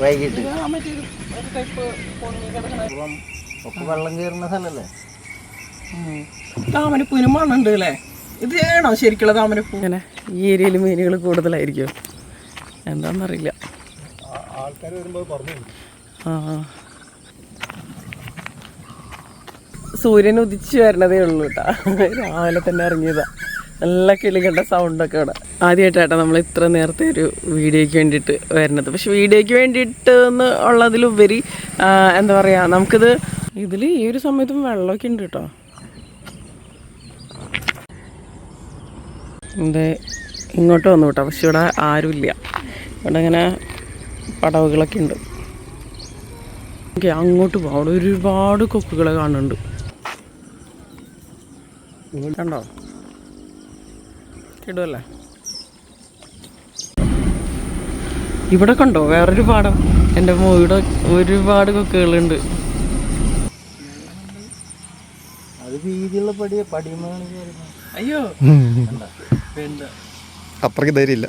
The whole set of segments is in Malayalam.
വൈകിട്ട്. ഒക്കെ വെള്ളം കയറുന്ന സ്ഥലല്ലേ? താമരപ്പൂവിന് മണ്ണുണ്ട് അല്ലേ? ഇത് ആണോ ശരിക്കുള്ള താമരപ്പൂ ഇങ്ങനെ ഈ ഏരിയയിൽ മീനുകൾ കൂടുതലായിരിക്കും. എന്താണെന്നറിയില്ല ആൾക്കാർ വരുമ്പോൾ പറഞ്ഞു ആ. സൂര്യൻ ഉദിച്ചു വരണതേ ഉള്ളൂ കേട്ടാ രാവിലെ തന്നെ ഇറങ്ങിയതാ. നല്ല കിളികളുടെ സൗണ്ടൊക്കെ ഇവിടെ ആദ്യമായിട്ടാണ് നമ്മൾ ഇത്ര നേരത്തെ ഒരു വീഡിയോയ്ക്ക് വേണ്ടിയിട്ട് വരുന്നത്. പക്ഷെ വീഡിയോയ്ക്ക് വേണ്ടിയിട്ട് എന്ന് ഉള്ളതിലുപരി എന്താ പറയുക നമുക്കിത് ഇതിൽ ഈ ഒരു സമയത്തും വെള്ളമൊക്കെ ഉണ്ട് കേട്ടോ അതെ ഇങ്ങോട്ട് വന്നു കേട്ടോ പക്ഷെ ഇവിടെ ആരുമില്ല. ഇവിടെ ഇങ്ങനെ പടവുകളൊക്കെ ഉണ്ട്. ഓക്കെ അങ്ങോട്ട് പോകാം അവിടെ ഒരുപാട് കൊക്കുകളെ കാണുന്നുണ്ട്. കണ്ടോ? ഇടുമല്ലേ ഇവിടെ കണ്ടോ? വേറൊരു പാടം. എന്റെ മോയുടെ ഒരുപാട് കൊക്കുകളുണ്ട്. അയ്യോ. അത്രയ്ക്ക് ധൈര്യമില്ല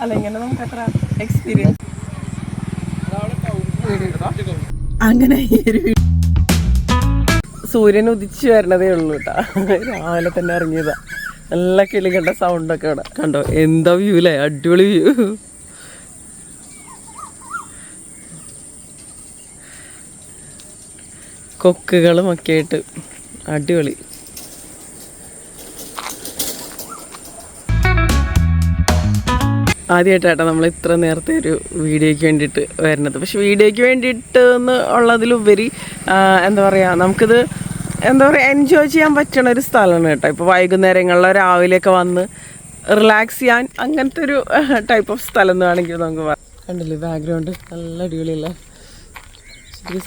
അല്ല ഇങ്ങനെ നമുക്ക് അത്ര എക്സ്പീരിയൻസ് അങ്ങനെ ഈ ഒരു വീ- സൂര്യൻ ഉദിച്ചു വരണതേ ഉള്ളൂ കേട്ടാ രാവിലെ തന്നെ ഇറങ്ങിയതാ. നല്ല കിളികളുടെ സൗണ്ടൊക്കെ ഇവിടെ കണ്ടോ? എന്താ വ്യൂ അല്ലേ അടിപൊളി വ്യൂ കൊക്കുകളും ഒക്കെ ആയിട്ട് അടിപൊളി. ആദ്യമായിട്ടാണ് നമ്മൾ ഇത്ര നേരത്തെ ഒരു വീഡിയോയ്ക്ക് വേണ്ടിയിട്ട് വരുന്നത്. പക്ഷെ വീഡിയോയ്ക്ക് വേണ്ടിയിട്ട് എന്ന് ഉള്ളതിലുപരി എന്താ പറയുക നമുക്കിത് എന്താ പറയുക എൻജോയ് ചെയ്യാൻ പറ്റണ ഒരു സ്ഥലമാണ് കേട്ടോ. ഇപ്പോൾ വൈകുന്നേരങ്ങളിലോ രാവിലെയൊക്കെ വന്ന് റിലാക്സ് ചെയ്യാൻ അങ്ങനത്തെ ഒരു ടൈപ്പ് ഓഫ് സ്ഥലം എന്ന് വേണമെങ്കിൽ നമുക്ക് കണ്ടില്ലേ ബാക്ക്ഗ്രൗണ്ട് നല്ല അടിപൊളിയല്ലേ? ശരി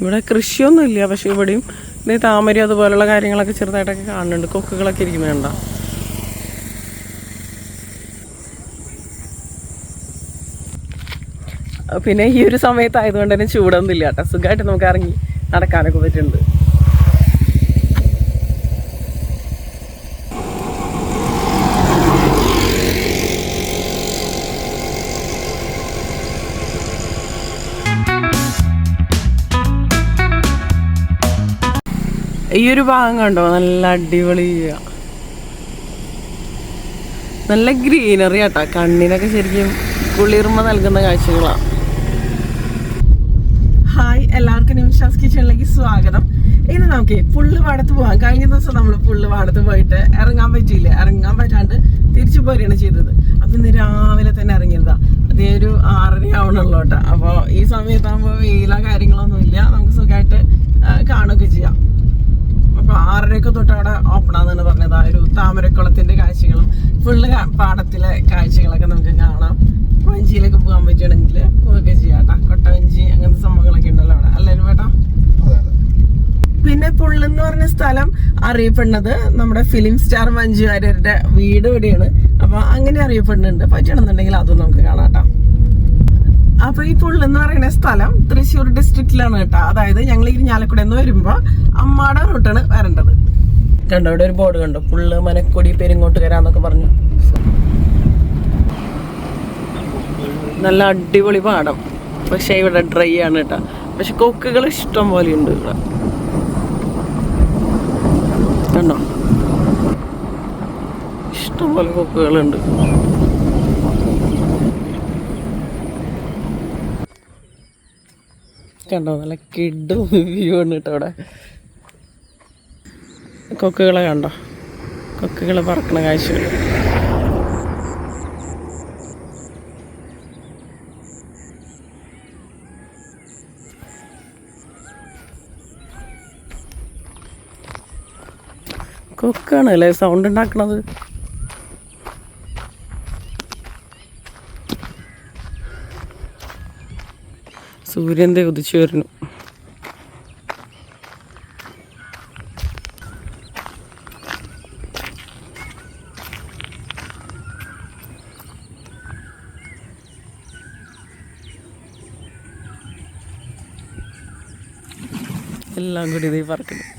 ഇവിടെ കൃഷിയൊന്നുമില്ല പക്ഷേ ഇവിടെയും ഇതേ താമര അതുപോലുള്ള കാര്യങ്ങളൊക്കെ ചെറുതായിട്ടൊക്കെ കാണുന്നുണ്ട്. കൊക്കുകളൊക്കെ ഇരിക്കുന്നത് പിന്നെ ഈ ഒരു സമയത്ത് ആയതുകൊണ്ട് തന്നെ ചൂടൊന്നും ഇല്ല കേട്ടോ. സുഖമായിട്ട് നമുക്ക് ഇറങ്ങി നടക്കാനൊക്കെ പറ്റുന്നുണ്ട്. ഈ ഒരു ഭാഗം കണ്ടോ? നല്ല അടിപൊളി നല്ല ഗ്രീനറി ആട്ടോ. കണ്ണിനൊക്കെ ശരിക്കും കുളിർമ നൽകുന്ന കാഴ്ചകളാണ് നിമിഷാസ് കിച്ചണിലേക്ക് സ്വാഗതം. ഇന്ന് നമുക്ക് പുള്ളുപാടത്ത് പോകാം കഴിഞ്ഞ ദിവസം നമ്മൾ പുള്ളുപാടത്ത് പോയിട്ട് ഇറങ്ങാൻ പറ്റിയില്ല? ഇറങ്ങാൻ പറ്റാണ്ട് തിരിച്ചു പോരുകയാണ് ചെയ്തത്. അപ്പൊ ഇന്ന് രാവിലെ തന്നെ ഇറങ്ങിയതാ. അതേ ഒരു ആറര ആവണുള്ളൂ കേട്ടോ. അപ്പോൾ ഈ സമയത്താകുമ്പോൾ വെയിലോ കാര്യങ്ങളൊന്നും ഇല്ല. നമുക്ക് സുഖമായിട്ട് കാണുകയൊക്കെ ചെയ്യാം. അപ്പൊ ആറരയൊക്കെ തൊട്ട് അവിടെ ഓപ്പൺ ആണെന്ന് പറഞ്ഞത്. ആ ഒരു താമരക്കുളത്തിന്റെ കാഴ്ചകളും ഫുള്ള് പാടത്തിലെ കാഴ്ചകളൊക്കെ നമുക്ക് കാണാം. വഞ്ചിയിലൊക്കെ പോകാൻ പറ്റുകയാണെങ്കിൽ പോവുകയൊക്കെ ചെയ്യാം കേട്ടോ. കൊട്ടവഞ്ചി അങ്ങനത്തെ സംഭവങ്ങളൊക്കെ ഉണ്ടല്ലോ അവിടെ. അല്ലേ വേട്ടാ പിന്നെ പുള്ളെന്ന് പറഞ്ഞ സ്ഥലം അറിയപ്പെടുന്നത് നമ്മുടെ ഫിലിം സ്റ്റാർ മഞ്ജു വാര്യരുടെ വീട് ഇവിടെയാണ്. അപ്പൊ അങ്ങനെ അറിയപ്പെടുന്നുണ്ട്. പറ്റണമെന്നുണ്ടെങ്കിൽ അതും നമുക്ക് കാണാം കേട്ടോ. അപ്പൊ ഈ പുള്ളെന്ന് പറയുന്ന സ്ഥലം തൃശ്ശൂർ ഡിസ്ട്രിക്റ്റിലാണ് കേട്ടോ. അതായത് ഞങ്ങൾ ഇരിഞ്ഞാലക്കുട എന്ന് വരുമ്പോ അമ്മാട റൂട്ടാണ് വരേണ്ടത്. കണ്ടോ ഇവിടെ ഒരു ബോർഡ് കണ്ടോ. പുള്ള് മനക്കൊടി പെരിങ്ങോട്ടുകരാന്നൊക്കെ പറഞ്ഞു. നല്ല അടിപൊളി പാടം. പക്ഷെ ഇവിടെ ഡ്രൈ ആണ് കേട്ടോ പക്ഷെ കൊക്കുകൾ ഇഷ്ടം പോലെ ഉണ്ട് ഇവിടെ. കണ്ടോ? ഇഷ്ടം പോലെ കൊക്കുകളുണ്ട് കണ്ടോ? നല്ല കിഡും വ്യൂ ആണ് കേട്ടോ ഇവിടെ. കൊക്കുകളെ കണ്ടോ? കൊക്കുകൾ പറക്കണ കാഴ്ചകൾ. കൊക്കാണ് അല്ലേ? സൗണ്ട് ഉണ്ടാക്കണത്. സൂര്യന്റെ ഉദിച്ചു വരുന്നു. എല്ലാം കൂടി ഇതേ പറക്കുന്നു.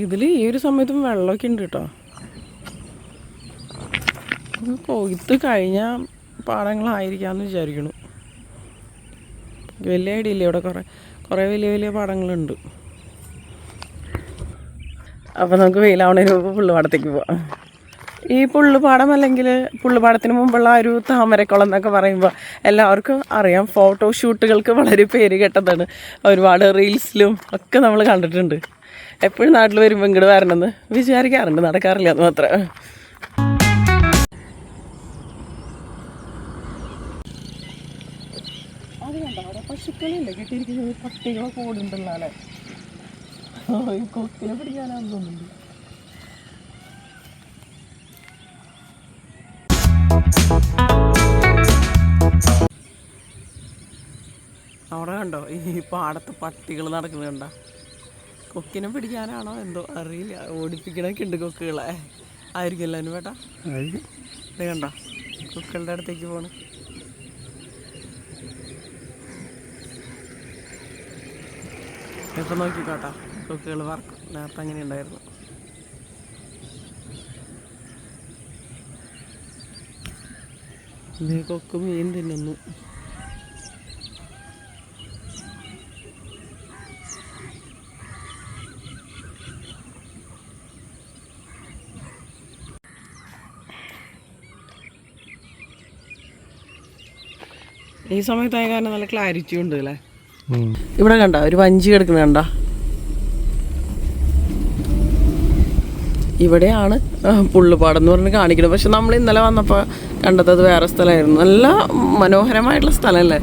ഇതിൽ ഈ ഒരു സമയത്തും വെള്ളമൊക്കെ ഉണ്ട് കേട്ടോ കൊയ്ത്ത് കഴിഞ്ഞ പാടങ്ങളായിരിക്കാമെന്ന് വിചാരിക്കണു. വലിയ ഐഡിയ ഇവിടെ കുറേ കുറേ വലിയ വലിയ പാടങ്ങളുണ്ട് അപ്പോൾ നമുക്ക് വെയിലാവണതിന് മുമ്പ് പുള്ളുപാടത്തേക്ക് പോവാം. ഈ പുള്ളുപാടം അല്ലെങ്കിൽ പുള്ളുപാടത്തിന് മുമ്പുള്ള ഒരു താമരക്കുളം എന്നൊക്കെ പറയുമ്പോൾ എല്ലാവർക്കും അറിയാം ഫോട്ടോ ഷൂട്ടുകൾക്ക് വളരെ പേര് കേട്ടതാണ്. ഒരുപാട് റീൽസിലും ഒക്കെ നമ്മൾ കണ്ടിട്ടുണ്ട്. എപ്പോഴും നാട്ടിൽ വരുമ്പോൾ ഇങ്ങോട്ട് വരണമെന്ന് വിചാരിക്കാറുണ്ട്. നടക്കാറില്ല അത് മാത്രം. അവിടെ പശുക്കളില്ലേ കിട്ടിയിരിക്കുന്നത് പട്ടികളൊക്കെ ഓടുന്നുണ്ടല്ലോ അല്ലേ കൊക്കിനെ പിടിക്കാനാന്ന് തോന്നുന്നുണ്ട്. അവിടെ കണ്ടോ? ഈ പാടത്ത് പട്ടികൾ നടക്കുന്നുണ്ടോ കണ്ട? കൊക്കിനെ പിടിക്കാനാണോ എന്തോ അറിയില്ല. ഓടിപ്പിക്കണൊക്കെ ഉണ്ട് കൊക്കുകളെ. ആയിരിക്കുമല്ലോ അതിന് വേട്ടാ. ഇത് കണ്ടോ? കൊക്കുകളുടെ അടുത്തേക്ക് പോണ്. ഇപ്പം നോക്കിക്കോട്ടാ. കൊക്കുകൾ വറക്കും നേരത്തെ അങ്ങനെ ഉണ്ടായിരുന്നു. ഇത് കൊക്ക് മീൻ തിന്നുന്നു. ഈ സമയത്തായ കാരണം നല്ല ക്ലാരിറ്റി ഉണ്ട് അല്ലേ? ഇവിടെ കണ്ട ഒരു വഞ്ചി കിടക്കുന്ന കണ്ട. ഇവിടെയാണ് പുള്ളുപാടം എന്ന് പറഞ്ഞ് കാണിക്കുന്നത് പക്ഷെ നമ്മൾ ഇന്നലെ വന്നപ്പോൾ കണ്ടത് അത് വേറെ സ്ഥലമായിരുന്നു. നല്ല മനോഹരമായിട്ടുള്ള സ്ഥലമല്ലേ?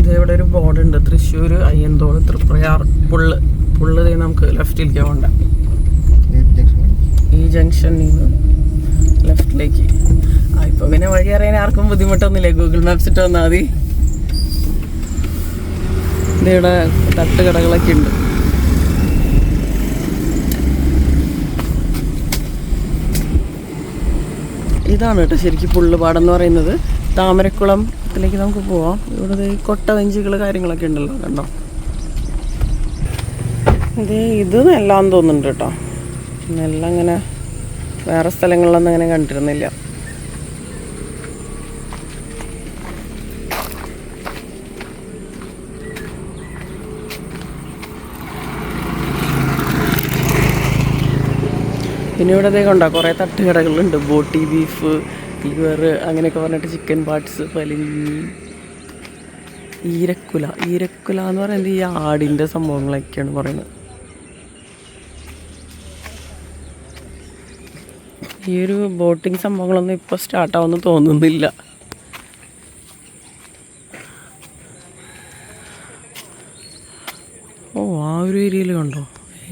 ഇത് ഇവിടെ ഒരു ബോർഡ് ഉണ്ട്. തൃശ്ശൂർ അയ്യന്തോൾ തൃപ്രയാർ പുള്ള്. പുള്ള് നമുക്ക് ലെഫ്റ്റിലേക്ക് പോകണ്ട ഈ ജംഗ്ഷനിൽ നിന്ന് ലെഫ്റ്റിലേക്ക് ആ ഇപ്പൊ പിന്നെ വഴി അറിയാൻ ആർക്കും ബുദ്ധിമുട്ടൊന്നുമില്ല. ഗൂഗിൾ മാപ്സ് ഇട്ട് വന്നാൽ മതി. ഇത് ഇവിടെ തട്ടുകടകളൊക്കെ ഉണ്ട്. ഇതാണ് കേട്ടോ ശരിക്കും പുള്ളുപാടം എന്ന് പറയുന്നത്. താമരക്കുളത്തിലേക്ക് നമുക്ക് പോവാം. ഇവിടെ കൊട്ട കൊട്ടവഞ്ചികൾ കാര്യങ്ങളൊക്കെ ഉണ്ടല്ലോ കണ്ടോ? ഇത് ഇത് നെല്ലാന്ന് തോന്നുന്നുണ്ട് കേട്ടോ. നെല്ല് അങ്ങനെ വേറെ സ്ഥലങ്ങളിലൊന്നും അങ്ങനെ കണ്ടിരുന്നില്ല. പിന്നെ ഇവിടെ അതേ കൊണ്ടാ കുറേ തട്ടുകടകളുണ്ട്. ബോട്ടി ബീഫ് ലിവർ അങ്ങനെയൊക്കെ പറഞ്ഞിട്ട് ചിക്കൻ പാർട്സ് പലിഞ്ഞി ഈരക്കുല. ഈരക്കുല എന്ന് പറയുന്നത് ഈ ആടിന്റെ സംഭവങ്ങളൊക്കെയാണ് പറയുന്നത്. ഈ ഒരു ബോട്ടിങ് സംഭവങ്ങളൊന്നും ഇപ്പോൾ സ്റ്റാർട്ടാവുമെന്ന് തോന്നുന്നില്ല. ഓ ആ ഒരു ഏരിയയിൽ കണ്ടോ?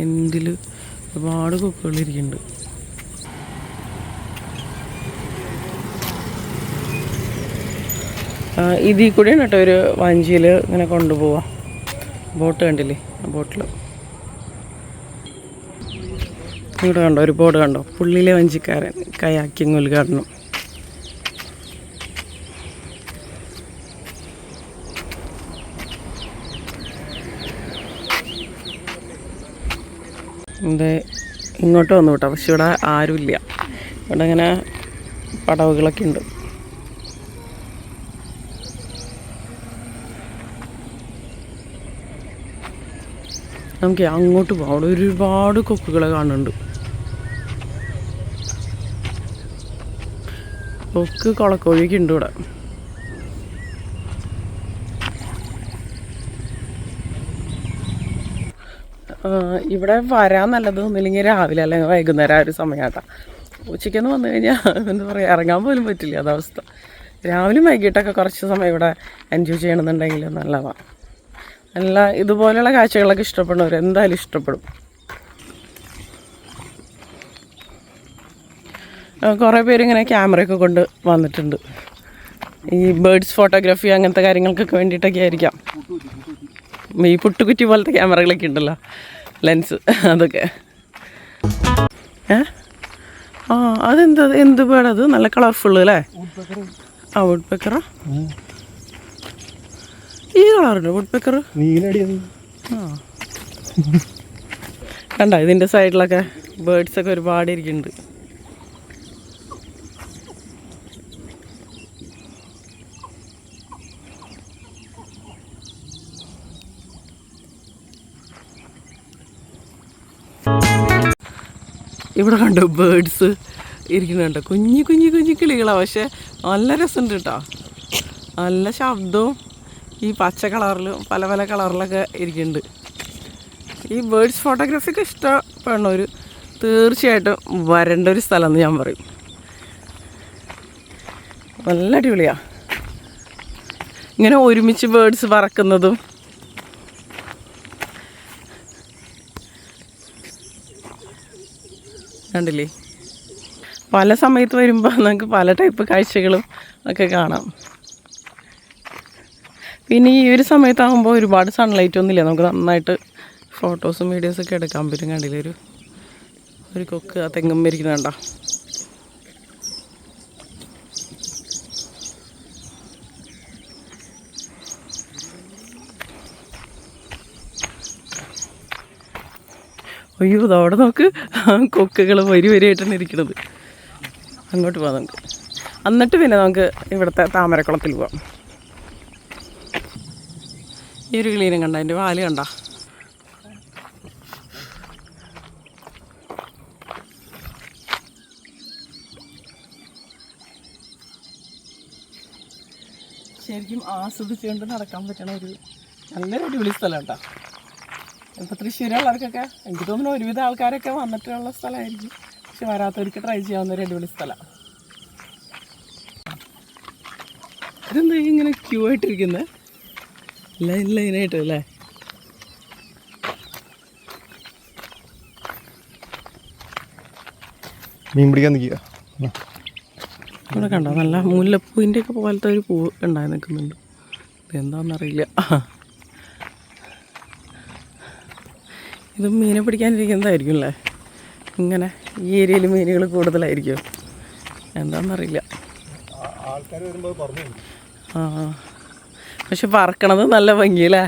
എന്തിൽ ഒരുപാട് കൊക്കുകൾ ഇരിക്കുന്നുണ്ട്. ഇതിൽ കൂടെയാണ് കേട്ടോ ഒരു വഞ്ചിയിൽ ഇങ്ങനെ കൊണ്ടുപോവാം. ബോട്ട് കണ്ടില്ലേ? ആ ബോട്ടിൽ ഇവിടെ കണ്ടോ ഒരുപാട് കണ്ടോ? പുള്ളിയിലെ വഞ്ചിക്കാരൻ കയാക്കിങ് ഉദ്ഘാടനം. ഇവിടെ ഇങ്ങോട്ട് വന്നു കേട്ടോ. പക്ഷെ ഇവിടെ ആരുമില്ല. ഇവിടെ ഇങ്ങനെ പടവുകളൊക്കെ ഉണ്ട്. നമുക്ക് അങ്ങോട്ട് പോകാം. അവിടെ ഒരുപാട് കൊക്കുകളെ കാണുന്നുണ്ട്. കൊക്ക് കൊളക്കോഴിയൊക്കെ ഉണ്ട് ഇവിടെ. ഇവിടെ വരാൻ നല്ലത് ഒന്നില്ലെങ്കിൽ രാവിലെ അല്ലെങ്കിൽ വൈകുന്നേരം ആ ഒരു സമയമാട്ടാ. ഉച്ചയ്ക്കൊന്ന് വന്നു കഴിഞ്ഞാൽ എന്താ പറയുക ഇറങ്ങാൻ പോലും പറ്റില്ല അത് അവസ്ഥ. രാവിലെ വൈകിട്ടൊക്കെ കുറച്ച് സമയം ഇവിടെ എൻജോയ് ചെയ്യണമെന്നുണ്ടെങ്കിൽ നല്ലതാണ് നല്ല ഇതുപോലെയുള്ള കാഴ്ചകളൊക്കെ ഇഷ്ടപ്പെടുന്നവർ എന്തായാലും ഇഷ്ടപ്പെടും. കുറേ പേര് ഇങ്ങനെ ക്യാമറയൊക്കെ കൊണ്ട് വന്നിട്ടുണ്ട്. ഈ ബേർഡ്സ് ഫോട്ടോഗ്രാഫി അങ്ങനത്തെ കാര്യങ്ങൾക്കൊക്കെ വേണ്ടിയിട്ടൊക്കെ ആയിരിക്കാം. ഈ പുട്ടുകുറ്റി പോലത്തെ ക്യാമറകളൊക്കെ ഉണ്ടല്ലോ ലെൻസ് അതൊക്കെ. ഏ? ആ അതെന്ത് എന്ത് പേടത് നല്ല കളർഫുൾ അല്ലേ? ആ വുഡ് പെക്കറാ ഈ കളറുണ്ട് വുഡ് പെക്കർ ആ. കണ്ട ഇതിന്റെ സൈഡിലൊക്കെ ബേർഡ്സൊക്കെ ഒരുപാട് ഇരിക്കുന്നുണ്ട്. ഇവിടെ കണ്ടു ബേഡ്സ് ഇരിക്കുന്നുണ്ട് കുഞ്ഞു കുഞ്ഞു കുഞ്ഞു കിളികളാണ് പക്ഷേ നല്ല രസമുണ്ട് കേട്ടോ നല്ല ശബ്ദവും ഈ പച്ച കളറിലും പല പല കളറിലൊക്കെ ഇരിക്കുന്നുണ്ട്. ഈ ബേഡ്സ് ഫോട്ടോഗ്രാഫിക്ക് ഇഷ്ടപ്പെടുന്നവർ തീർച്ചയായിട്ടും വരേണ്ട ഒരു സ്ഥലം എന്ന് ഞാൻ പറയും. നല്ല അടിപൊളിയാണ് ഇങ്ങനെ ഒരുമിച്ച് ബേഡ്സ് പറക്കുന്നതും കണ്ടില്ലേ? പല സമയത്ത് വരുമ്പോൾ നമുക്ക് പല ടൈപ്പ് കാഴ്ചകളും ഒക്കെ കാണാം. പിന്നെ ഈ ഒരു സമയത്താകുമ്പോൾ ഒരുപാട് സൺലൈറ്റ് ഒന്നുമില്ല നമുക്ക് നന്നായിട്ട് ഫോട്ടോസും വീഡിയോസൊക്കെ എടുക്കാൻ പറ്റും. കണ്ടില്ലേ? ഒരു ഒരു കൊക്ക് ആ തെങ്ങും ഇരിക്കുന്നുണ്ട അയ്യോ അതവിടെ നോക്ക്. കൊക്കുകൾ വരി വരിയായിട്ടാണ് ഇരിക്കുന്നത് അങ്ങോട്ട് പോവാം നമുക്ക്. എന്നിട്ട് പിന്നെ നമുക്ക് ഇവിടുത്തെ താമരക്കുളത്തിൽ പോവാം. ഈ ഒരു ക്ലീനും കണ്ട അതിന്റെ വാൽ കണ്ട. ശരിക്കും ആസ്വദിച്ചുകൊണ്ട് നടക്കാൻ പറ്റണ ഒരു നല്ലൊരു അടിപൊളി സ്ഥലം കേട്ടോ. ഇപ്പം തൃശ്ശൂരുള്ളവർക്കൊക്കെ എനിക്ക് തോന്നുന്നു ഒരുവിധ ആൾക്കാരൊക്കെ വന്നിട്ടുള്ള സ്ഥലമായിരിക്കും. പക്ഷെ വരാത്തവർക്ക് ട്രൈ ചെയ്യാവുന്ന ഒരു അടിപൊളി സ്ഥലമാണ് ഇതെന്താ ഇങ്ങനെ ക്യൂ ആയിട്ടിരിക്കുന്നത് ലൈൻ ലൈനായിട്ട് അല്ലേ? മീൻ പിടിക്കാൻ നിൽക്കുക ഇവിടെ കണ്ടോ? നല്ല മുല്ലപ്പൂവിന്റെ ഒക്കെ പോലത്തെ ഒരു പൂ ഉണ്ടായി നിൽക്കുന്നുണ്ട്. ഇതെന്താണെന്നറിയില്ല ഇത് മീനെ പിടിക്കാനിരിക്കുന്നതായിരിക്കും അല്ലേ ഇങ്ങനെ ഈ ഏരിയയിൽ മീനുകൾ കൂടുതലായിരിക്കും എന്താണെന്നറിയില്ല ആ പക്ഷെ പറക്കണത് നല്ല ഭംഗിയല്ലേ?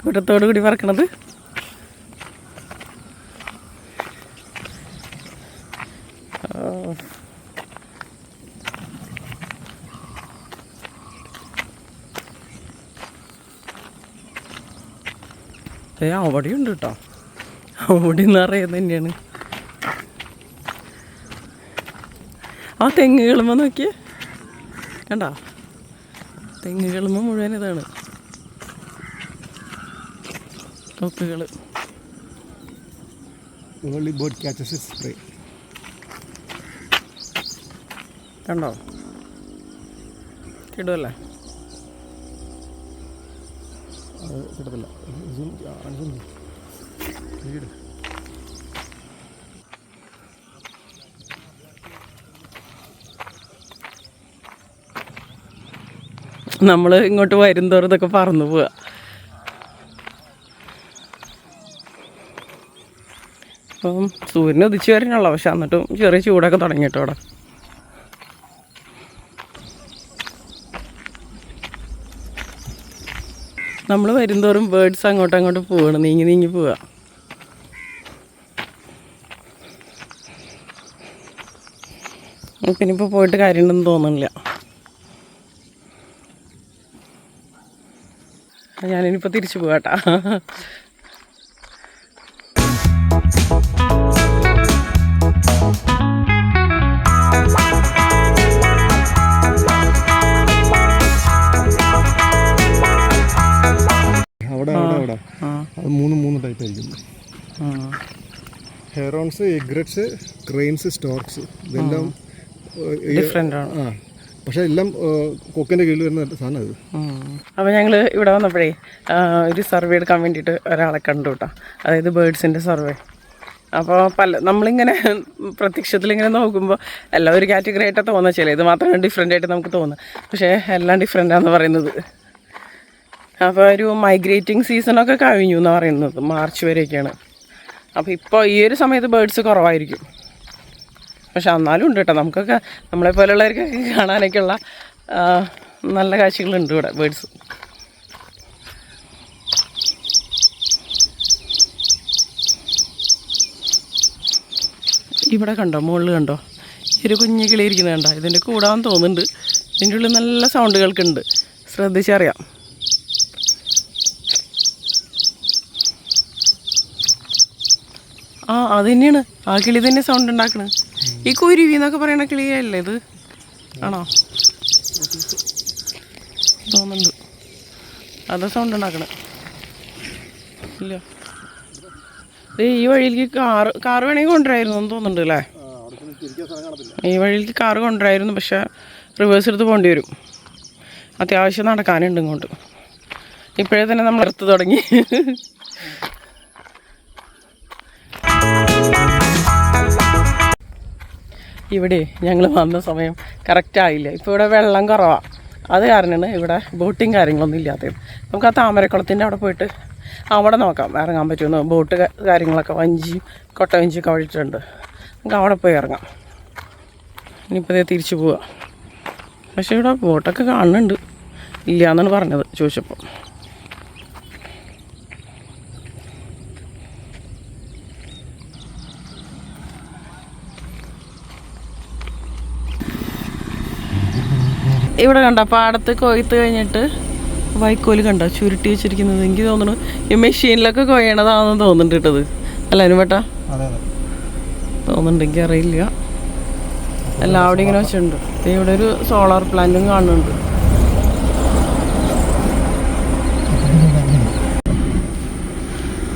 കൂട്ടത്തോടു കൂടി പറക്കണത് ഏ അവിടെയുണ്ട് കേട്ടോ അവിടെ നിറയെ തന്നെയാണ്. ആ തെങ്ങ് കിളുമ്പോൾ നോക്കിയേ. കണ്ട? തെങ്ങ് കിളുമ്പോൾ മുഴുവൻ ഇതാണ്. കൊക്കുകൾ കണ്ടോ? കിടുമല്ലേ കിട്ടത്തില്ല. വീട് നമ്മൾ ഇങ്ങോട്ട് വരും ഇതൊക്കെ പറന്നു പോവുക അപ്പം സൂര്യനെ ഉദിച്ചു വരാനുള്ള പക്ഷെ എന്നിട്ടും ചെറിയ ചൂടൊക്കെ തുടങ്ങിട്ടോ അവിടെ? നമ്മൾ വരുന്തോറും ബേഡ്സ് അങ്ങോട്ടും അങ്ങോട്ടും പോവാണ്. നീങ്ങി നീങ്ങി പോവുക പിന്നിപ്പോൾ പോയിട്ട് കാര്യമുണ്ടെന്ന് തോന്നുന്നില്ല. ഞാനിനിപ്പോൾ തിരിച്ചു പോകാട്ടാ ഹെറോൺസ് എഗ്രറ്റ്സ് ക്രെയിൻസ് സ്റ്റോർക്സ് ഇതെല്ലാം ഡിഫറെന്റ് ആണ്. ആ. പക്ഷെ എല്ലാം കൊക്കിന്റെ കീഴിൽ വരുന്ന സാധനം അത്. അപ്പോൾ ഞങ്ങൾ ഇവിടെ വന്നപ്പോഴേ ഒരു സർവേ എടുക്കാൻ വേണ്ടിയിട്ട് ഒരാളെ കണ്ടു കേട്ടോ അതായത് ബേഡ്സിന്റെ സർവേ. അപ്പോൾ പല നമ്മളിങ്ങനെ പ്രത്യക്ഷത്തിൽ ഇങ്ങനെ നോക്കുമ്പോൾ എല്ലാം ഒരു കാറ്റഗറി ആയിട്ടാണ് തോന്നുന്നത്. ചില ഇത് മാത്രമേ ഡിഫറെന്റ് ആയിട്ട് നമുക്ക് തോന്നുന്നത് പക്ഷേ എല്ലാം ഡിഫറെന്റ് ആണെന്ന് പറയുന്നത്. അപ്പോൾ ഒരു മൈഗ്രേറ്റിംഗ് സീസണൊക്കെ കഴിഞ്ഞു എന്ന് പറയുന്നത്. മാർച്ച് വരെയൊക്കെയാണ്. അപ്പോൾ ഇപ്പോൾ ഈ ഒരു സമയത്ത് ബേഡ്സ് കുറവായിരിക്കും. പക്ഷെ എന്നാലും ഉണ്ട് കേട്ടോ നമുക്കൊക്കെ നമ്മളെ പോലുള്ളവർക്കൊക്കെ കാണാനൊക്കെയുള്ള നല്ല കാഴ്ചകളുണ്ട് ഇവിടെ ബേഡ്സ് ഇവിടെ കണ്ടോ? മുകളിൽ കണ്ടോ? ഒരു കുഞ്ഞു കിളിയിരിക്കുന്നത് കണ്ടോ? ഇതിന്റെ കൂടാൻ തോന്നുന്നുണ്ട്. ഇതിന്റെ ഉള്ളിൽ നല്ല സൗണ്ടുകൾക്കുണ്ട് ശ്രദ്ധിച്ചറിയാം. അത് തന്നെയാണ്. ആ കിളി തന്നെ സൗണ്ട് ഉണ്ടാക്കണത് ഈ കുരുവി എന്നൊക്കെ പറയണ കിളിയല്ലേ ഇത്? ആണോ? തോന്നുന്നുണ്ട്. അതാ സൗണ്ട് ഉണ്ടാക്കണേ. ഇല്ല. ഈ വഴിയിലേക്ക് കാറ് കാറ് വേണമെങ്കിൽ കൊണ്ടുവരായിരുന്നു എന്ന് തോന്നുന്നുണ്ട് അല്ലേ? ഈ വഴിയിലേക്ക് കാറ് കൊണ്ടുവരായിരുന്നു പക്ഷേ റിവേഴ്സ് എടുത്ത് പോകേണ്ടി വരും. അത്യാവശ്യം നടക്കാനുണ്ട് ഇങ്ങോട്ട്. ഇപ്പോഴേ തന്നെ നമ്മൾ എടുത്ത് തുടങ്ങി. ഇവിടെ ഞങ്ങൾ വന്ന സമയം കറക്റ്റ് ആയില്ല. ഇപ്പോൾ ഇവിടെ വെള്ളം കുറവാണ് അത് കാരണമാണ് ഇവിടെ ബോട്ടിങ് കാര്യങ്ങളൊന്നും ഇല്ലാത്തത്. നമുക്ക് ആ താമരക്കുളത്തിന്റെ അവിടെ പോയിട്ട് അവിടെ നോക്കാം. ഇറങ്ങാൻ പറ്റുമെന്ന്. ബോട്ട് കാര്യങ്ങളൊക്കെ വഞ്ചിയും കൊട്ട വഞ്ചിയൊക്കെ വഴിച്ചിട്ടുണ്ട്. നമുക്ക് അവിടെ പോയി ഇറങ്ങാം. ഇനിയിപ്പോൾ തിരിച്ചു പോവാം. പക്ഷേ ഇവിടെ ബോട്ടൊക്കെ കാണുന്നുണ്ട് ഇല്ല എന്നാണ് പറഞ്ഞത്. ചോദിച്ചപ്പോൾ ഇവിടെ കണ്ട പാടത്ത് കൊയ്ത്ത് കഴിഞ്ഞിട്ട് വൈക്കോൽ കണ്ട ചുരുട്ടി വെച്ചിരിക്കുന്നത്. എനിക്ക് തോന്നുന്നു ഈ മെഷീനിലൊക്കെ കൊയ്യണതാണെന്ന് തോന്നുന്നുണ്ട് അല്ല അനുപേട്ടാ തോന്നുന്നുണ്ടെങ്കിൽ അറിയില്ല. എല്ലാം അവിടെ ഇങ്ങനെ വെച്ചിട്ടുണ്ട്. ഇവിടെ ഒരു സോളാർ പ്ലാന്റും കാണുന്നുണ്ട്.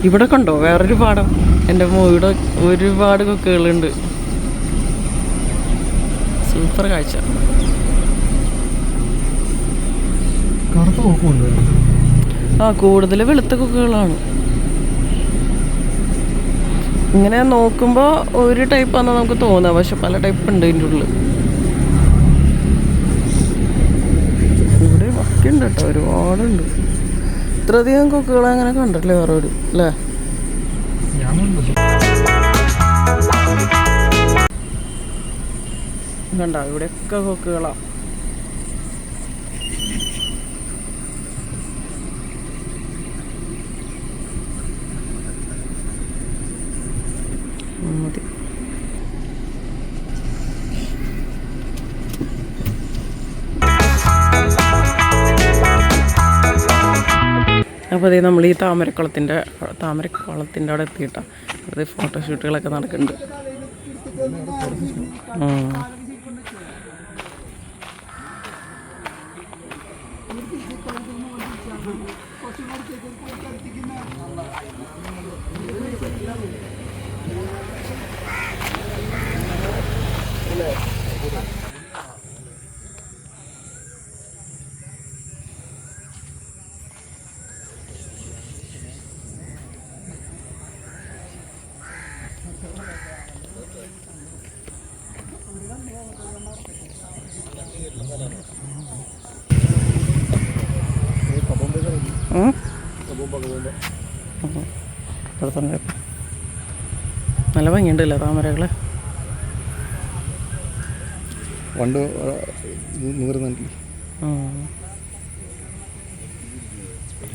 ഇവിടെ കണ്ടോ വേറൊരു പാടം. എന്റെ മോയുടെ ഒരുപാട് കൊക്കുകളുണ്ട്. സൂപ്പർ കാഴ്ച കറുത്ത പോക്കുണ്ട് ആ കൂടുതൽ വെളുത്ത കൊക്കുകളാണ്. ഇങ്ങനെ നോക്കുമ്പോൾ ഒരു ടൈപ്പ് ആണെന്ന് നമുക്ക് തോന്നാം പക്ഷെ പല ടൈപ്പ് ഉണ്ട് ഇതിന്റെ ഉള്ളിൽ ഇവിടെ ഒക്കെ ഉണ്ട് കേട്ടോ ഒരുപാടുണ്ട്. ഇത്രയധികം കൊക്കുകൾ അങ്ങനെ കണ്ടിട്ടില്ലേ വേറെ ഒരു അല്ലേ കണ്ട ഇവിടെയൊക്കെ കൊക്കുകളാ. അപ്പോൾ നമ്മൾ ഈ താമരക്കുളത്തിന്റെ താമരക്കുളത്തിന്റെ അവിടെ എത്തിയിട്ടാണ് അത് ഫോട്ടോഷൂട്ടുകളൊക്കെ നടക്കുന്നുണ്ട് ഇവിടെ തന്നെ നല്ല ഭംഗിയുണ്ടല്ലേ താമരകൾ പണ്ട് നിന്നിരുന്ന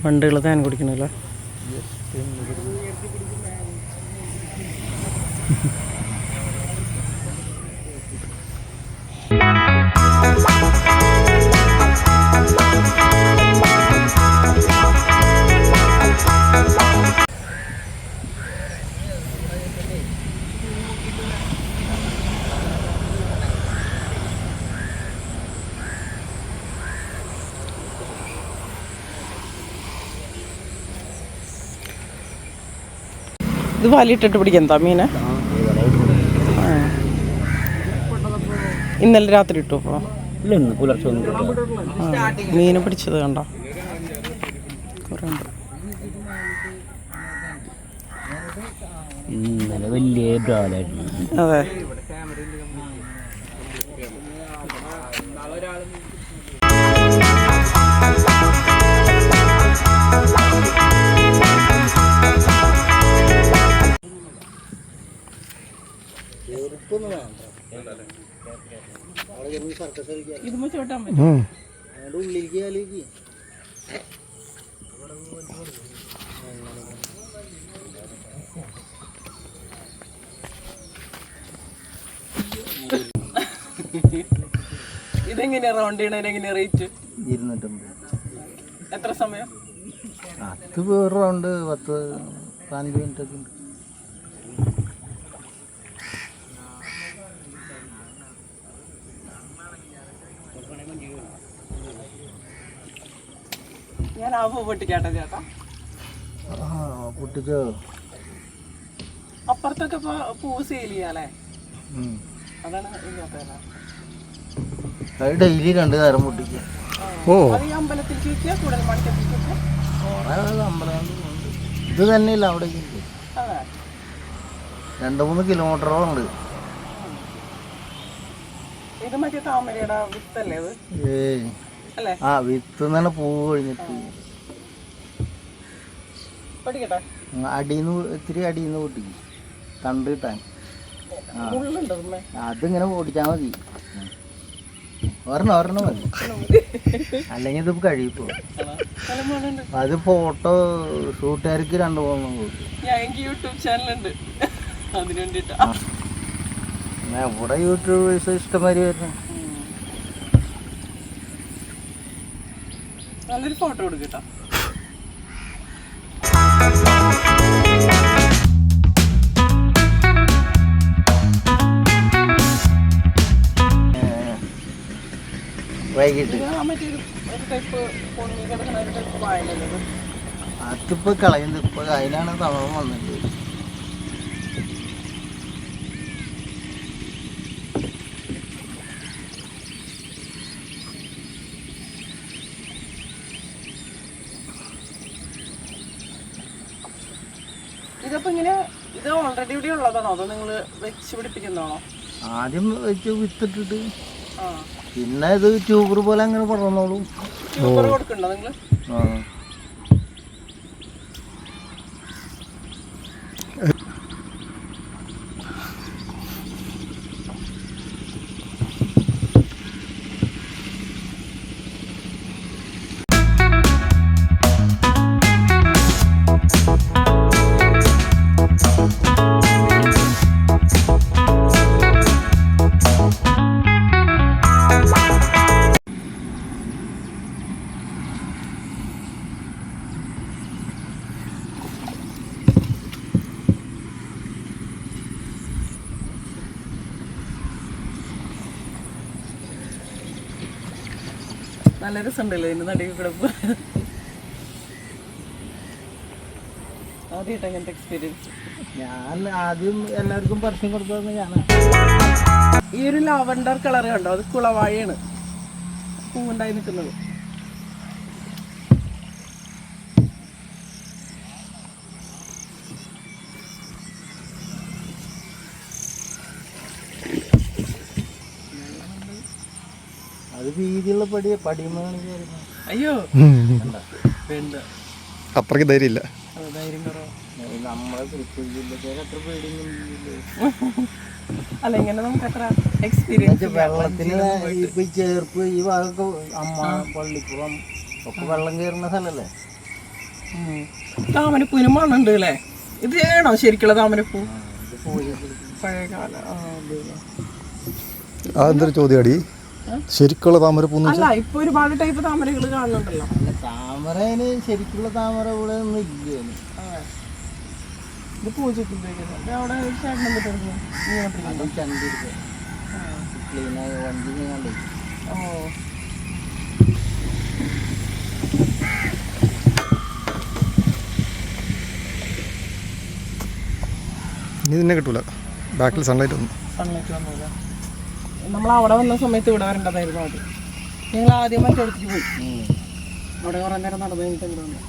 വണ്ടുകൾ തേൻ കുടിക്കണല്ലോ? ഇത് വലിയിട്ടിട്ട് പിടിക്കാൻ മീനെ. ഇന്നലെ രാത്രി ഇട്ടു അപ്പോൾ മീനെ പിടിച്ചത് കണ്ടോ? കുറേ ഉണ്ട്. ഇന്നലെ വലിയ അതെ. ഇതെങ്ങനെയാ റൗണ്ട് ചെയ്യണതിന് എങ്ങനെയാ റേറ്റ് ഇരുന്നൂറ്റമ്പത്. എത്ര സമയം? അത് വേറെ റൗണ്ട് പത്ത് പതിനഞ്ച് മിനിറ്റ് ഒക്കെ ഉണ്ട്. പൂ പൊട്ടിക്കാട്ടെ ചേട്ടാ പൊട്ടിച്ചോ? അപ്പുറത്തൊക്കെ ഇപ്പൊ പൂവ് സെയിൽ ചെയ്യാല്ലേ? അതാണ് ഇങ്ങനത്തെ അത് ഡെയിലി രണ്ട് നേരം പൊട്ടിക്കുക ഓ. കൂടുതൽ ഇത് തന്നെയില്ല അവിടെ ഉണ്ട്. അതെ. രണ്ട് മൂന്ന് കിലോമീറ്ററോളം ഉണ്ട്. ഇത് മറ്റേ താമരയുടെ വിത്തല്ലേ ഇത്? അല്ലേ? ആ വിത്ത് തന്നെ പൂവ് കഴിഞ്ഞിട്ട്. അടിയിൽ നിന്ന് ഇത്തിരി അടിയിൽ നിന്ന് പൊട്ടിക്കും തണ്ട് കിട്ടാൻ. അതിങ്ങനെ ഓടിച്ചാൽ മതി. ഒരെണ്ണം ഒരെണ്ണം മതി. അല്ലെങ്കിൽ ഇത് കഴിയിപ്പോ അത് ഫോട്ടോ ഷൂട്ടുകാർക്ക് രണ്ടു മൂന്നും യൂട്യൂബ് ചാനലുണ്ട്. അതിന് വേണ്ടിട്ടാ ഇവിടെ യൂട്യൂബേഴ്സ് ഇഷ്ടംമാതിരി വരുന്നു? നല്ലൊരു ഫോട്ടോ കൊടുക്കട്ടോ ഇത് അതിപ്പോ കളയുന്നത് ഇപ്പൊ അതിനാണ് തളവ് വന്നത്. ഇതപ്പോ ഇങ്ങനെ ഇത് ഓൾറെഡി ഇവിടെ ഉള്ളതാണോ? അതോ നിങ്ങൾ വെച്ച് പിടിപ്പിക്കുന്നതാണോ? ആദ്യം വെച്ച് വിത്തിട്ടിട്ട് പിന്നെ ഇത് ട്യൂബർ പോലെ അങ്ങനെ പറഞ്ഞോളൂ. ആ. നല്ല രസമുണ്ടല്ലോ ഇതിന് നടുവിൽ കൂടെ പോ- ആദ്യമായിട്ട് അങ്ങനത്തെ എക്സ്പീരിയൻസ് ഞാൻ ആദ്യം എല്ലാവർക്കും പരസ്യം കൊടുത്തതെന്ന് ഞാൻ ഈ ഒരു ലാവണ്ടർ കളർ കണ്ടോ? അത് കുളവാഴയാണ്. പൂവുണ്ടായി നിൽക്കുന്നത്. വീതിയുള്ള പടി കയറുന്നത് അയ്യോ. വേണ്ട. അത്രയ്ക്ക് ധൈര്യമില്ല. അത് ധൈര്യം കുറവാ. നമ്മളെ തൃശ്ശൂർ ജില്ലക്കാർ അത്ര പേടിയൊന്നും അല്ല ഇങ്ങനെ നമുക്ക് അത്ര എക്സ്പീരിയൻസ് വെള്ളത്തിന് ഇപ്പൊ ചേർപ്പ് ഈ ഭാഗമൊക്കെ അമ്മ പള്ളിക്കുളം ഒക്കെ വെള്ളം കയറുന്ന സ്ഥലല്ലേ? താമരപ്പൂവിന് മണ്ണുണ്ട് അല്ലേ? ഇത് ആണോ ശരിക്കുള്ള താമരപ്പൂ? ഇത് പോയി പഴയകാല ആ. അതെന്തൊരു ചോദ്യമാടി ശരിക്കുള്ള താമര പൂന്ന് അല്ല ഇപ്പൊ ഒരുപാട് ടൈപ്പ് താമരകൾ കാണുന്നുണ്ടല്ലോ. താമരയിൽ ശരിക്കുള്ള താമര ഇവിടെ ഒന്നും ഇല്ല ആ. ഇത് പൂജയ്ക്ക് ഉപയോഗിക്കുന്നത് അവിടെ ചേട്ടൻ വണ്ടി ഓ. ഇനി നിന്നെ കിട്ടൂല. ബാക്കിൽ സൺലൈറ്റ് വന്നു. സൺലൈറ്റ് വന്നില്ല നമ്മൾ അവിടെ വന്ന സമയത്ത് ഇവിടെ വരേണ്ടതായിരുന്നു അത്. ഞങ്ങൾ ആദ്യം മറ്റെടുത്തേക്ക് പോയി. അവിടെ കുറേ നേരം നടന്നു കഴിഞ്ഞിട്ട് ഇവിടെ വന്നു.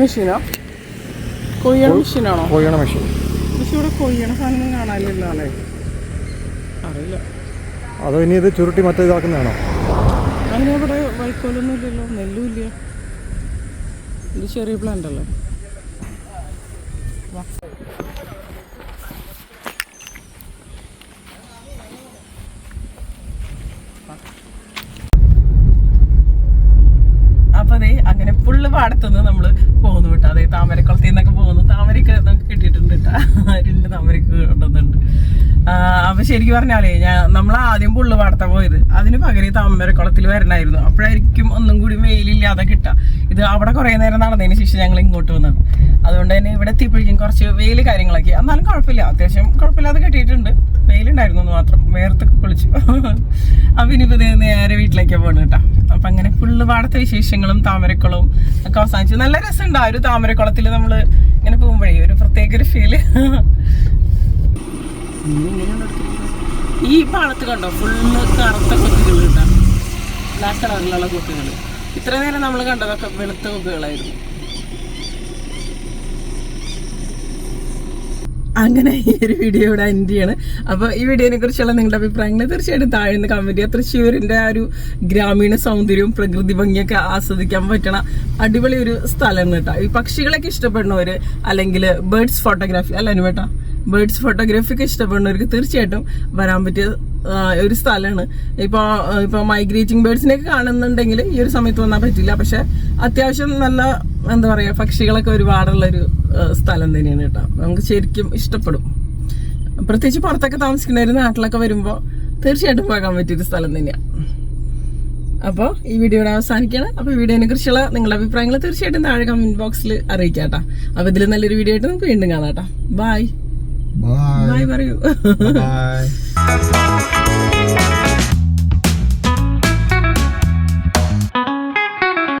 മെഷീനോ? കൊയ്യണ മെഷീനാണോ? മെഷീൻ. പക്ഷെ ഇവിടെ കൊയ്യണ സാധനം കാണാനില്ല അല്ലേ? അറിയില്ല. അതോ ഇനി ഇത് ചുരുട്ടി മറ്റേ ഇതാക്കുന്നതാണോ? അങ്ങനെ ഇവിടെ വൈക്കോലൊന്നും ഇല്ലല്ലോ നെല്ലും ഇല്ല. ഇത് ചെറിയ പ്ലാന്റ് അല്ലേ? അപ്പൊ അങ്ങനെ പുള്ള് പാടത്തുനിന്ന് നമ്മൾ പോകുന്നു കേട്ടോ. അതെ താമരക്കുളത്തിൽ നിന്നൊക്കെ പോകുന്നു. താമരക്ക് നമുക്ക് കിട്ടിയിട്ടുണ്ട് കേട്ടോ. രണ്ട് താമരക്ക് കൊണ്ടുവന്നുണ്ട് ആ, അപ്പൊ ശരിക്കും പറഞ്ഞാലേ ഞാൻ നമ്മൾ ആദ്യം പുള്ളു പാടത്ത പോയത്. അതിന് പകരം താമരക്കുളത്തിൽ വരണമായിരുന്നു അപ്പോഴായിരിക്കും ഒന്നും കൂടി വെയിലില്ലാതെ കിട്ടുക. ഇത് അവിടെ കുറെ നേരം നടന്നതിന് ശേഷം ഞങ്ങൾ ഇങ്ങോട്ട് വന്നത്. അതുകൊണ്ട് തന്നെ ഇവിടെ എത്തിയപ്പോഴേക്കും കുറച്ച് വെയിൽ കാര്യങ്ങളൊക്കെ. എന്നാലും കുഴപ്പമില്ല. അത്യാവശ്യം കുഴപ്പമില്ലാതെ കിട്ടിയിട്ടുണ്ട്. വെയിലുണ്ടായിരുന്നു എന്ന് മാത്രം. വേർത്തൊക്കെ കുളിച്ചു. അപ്പൊ ഇനിയിപ്പോ നേരെ വീട്ടിലേക്ക് പോകണം കേട്ടോ. അപ്പൊ അങ്ങനെ ഫുള്ള് പാടത്തെ വിശേഷങ്ങളും താമരക്കുളവും ഒക്കെ അവസാനിച്ചു. നല്ല രസമുണ്ട് ആ ഒരു താമരക്കുളത്തിൽ നമ്മൾ ഇങ്ങനെ പോകുമ്പോഴേ. ഒരു പ്രത്യേക ഒരു ഫീൽ ഈ പാടത്ത് കണ്ടോ? ഫുള്ള് കറുത്ത കൊക്കുകൾ കേട്ടോ ബ്ലാക്ക് കളറിലുള്ള കൊക്കുകൾ ഇത്ര നേരം നമ്മൾ കണ്ടതൊക്കെ വെളുത്ത കൊക്കുകളായിരുന്നു അങ്ങനെ ഈ ഒരു വീഡിയോ ഇവിടെ എൻഡ് ചെയ്യാണ്. അപ്പോൾ ഈ വീഡിയോനെ കുറിച്ചുള്ള നിങ്ങളുടെ അഭിപ്രായങ്ങൾ തീർച്ചയായിട്ടും താഴെ നിന്ന് കമന്റ് ചെയ്യുക. തൃശ്ശൂരിന്റെ ആ ഒരു ഗ്രാമീണ സൗന്ദര്യവും പ്രകൃതി ഭംഗിയൊക്കെ ആസ്വദിക്കാൻ പറ്റണ അടിപൊളി ഒരു സ്ഥലം കേട്ടോ. ഈ പക്ഷികളൊക്കെ ഇഷ്ടപ്പെടുന്നവര് അല്ലെങ്കിൽ ബേർഡ്സ് ഫോട്ടോഗ്രാഫി അല്ല അനുവേട്ടാ ബേർഡ്സ് ഫോട്ടോഗ്രാഫിക്ക് ഇഷ്ടപ്പെടുന്നവർക്ക് തീർച്ചയായിട്ടും വരാൻ പറ്റിയ ഒരു സ്ഥലമാണ്. ഇപ്പോൾ ഇപ്പോൾ മൈഗ്രേറ്റിംഗ് ബേർഡ്സിനെയൊക്കെ കാണുന്നുണ്ടെങ്കിൽ ഈ ഒരു സമയത്ത് വന്നാൽ പറ്റില്ല. പക്ഷെ അത്യാവശ്യം നല്ല എന്താ പറയുക പക്ഷികളൊക്കെ ഒരുപാടുള്ളൊരു സ്ഥലം തന്നെയാണ് കേട്ടോ. നമുക്ക് ശരിക്കും ഇഷ്ടപ്പെടും. പ്രത്യേകിച്ച് പുറത്തൊക്കെ താമസിക്കുന്നവർ നാട്ടിലൊക്കെ വരുമ്പോൾ തീർച്ചയായിട്ടും പോകാൻ പറ്റിയൊരു സ്ഥലം തന്നെയാണ് അപ്പോൾ ഈ വീഡിയോ ഇവിടെ അവസാനിക്കുകയാണ്. അപ്പോൾ വീഡിയോനെ കുറിച്ചുള്ള നിങ്ങളുടെ അഭിപ്രായങ്ങൾ തീർച്ചയായിട്ടും താഴെ കമന്റ് ബോക്സിൽ അറിയിക്കാം കേട്ടോ. അപ്പോൾ ഇതിൽ നല്ലൊരു വീഡിയോ ആയിട്ട് നമുക്ക് വീണ്ടും കാണാം കേട്ടോ. ബൈ ബൈ ബൈ പറയൂ ബൈ